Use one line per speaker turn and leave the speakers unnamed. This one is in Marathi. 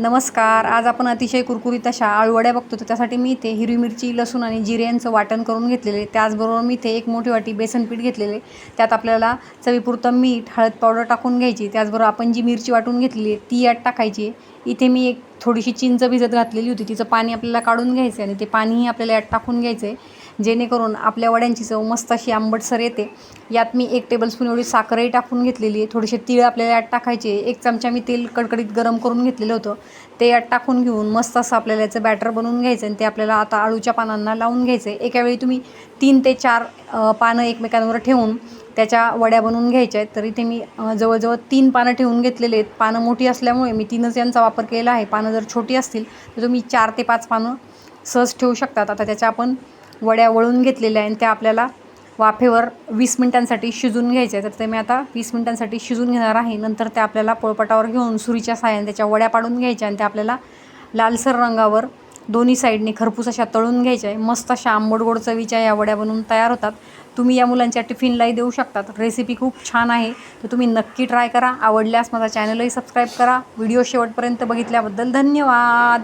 नमस्कार आज आपण अतिशय कुरकुरीत अशा आळूवड्या बघतो तर त्यासाठी मी इथे हिरवी मिरची लसूण आणि जिरे यांचं वाटण करून घेतलेले. त्याचबरोबर मी इथे एक मोठी वाटी बेसन पीठ घेतलेले. त्यात आपल्याला चवीपुरतं मीठ हळद पावडर टाकून घ्यायची. त्याचबरोबर आपण जी मिरची वाटून घेतलेली आहे ती यात टाकायची. इथे मी एक थोडीशी चिंच भिजत घातलेली होती. तिचं पाणी आपल्याला काढून घ्यायचं आहे आणि ते पाणीही आपल्याला यात टाकून घ्यायचं आहे जेणेकरून आपल्या वड्यांची चव मस्त अशी आंबटसर येते. यात मी एक टेबलस्पून एवढी साखरही टाकून घेतलेली आहे. थोडेसे तीळ आपल्याला यात टाकायचे एक चमचा मी तेल कडकडीत गरम करून घेतलेलं होतं. ते यात टाकून घेऊन मस्त असं आपल्याला याचं बॅटर बनवून घ्यायचं आणि ते आपल्याला आता आळूच्या पानांना लावून घ्यायचं आहे. एकावेळी तुम्ही तीन ते चार पानं एकमेकांवर ठेवून त्याच्या वड्या बनवून घ्यायच्या आहेत. तर इथे मी जवळजवळ तीन पानं ठेवून घेतलेले आहेत. पानं मोठी असल्यामुळे मी तीनच यांचा वापर केला आहे. पानं जर छोटी असतील तर तुम्ही चार ते पाच पानं सहज ठेवू शकतात. आता त्याच्या आपण वड्या वळून घेतलेल्या आहे आणि त्या आपल्याला वाफेवर वीस मिनिटांसाठी शिजून घ्यायच्या तर ते मी आता वीस मिनिटांसाठी शिजून घेणार आहे. नंतर त्या आपल्याला पोळपाटावर घेऊन सुरीच्या साह्याने त्याच्या वड्या पाडून घ्यायच्या आणि त्या आपल्याला लालसर रंगावर दोन्ही साईडने खरपूस अशा तळून घ्यायच्या आहे मस्त अशा आंबोडगोड चवीच्या या वड्या बनवून तयार होतात. तुम्ही या मुलांच्या टिफिनलाही देऊ शकतात. रेसिपी खूप छान आहे. तर तुम्ही नक्की ट्राय करा. आवडल्यास माझा चॅनलही सबस्क्राईब करा. व्हिडिओ शेवटपर्यंत बघितल्याबद्दल धन्यवाद.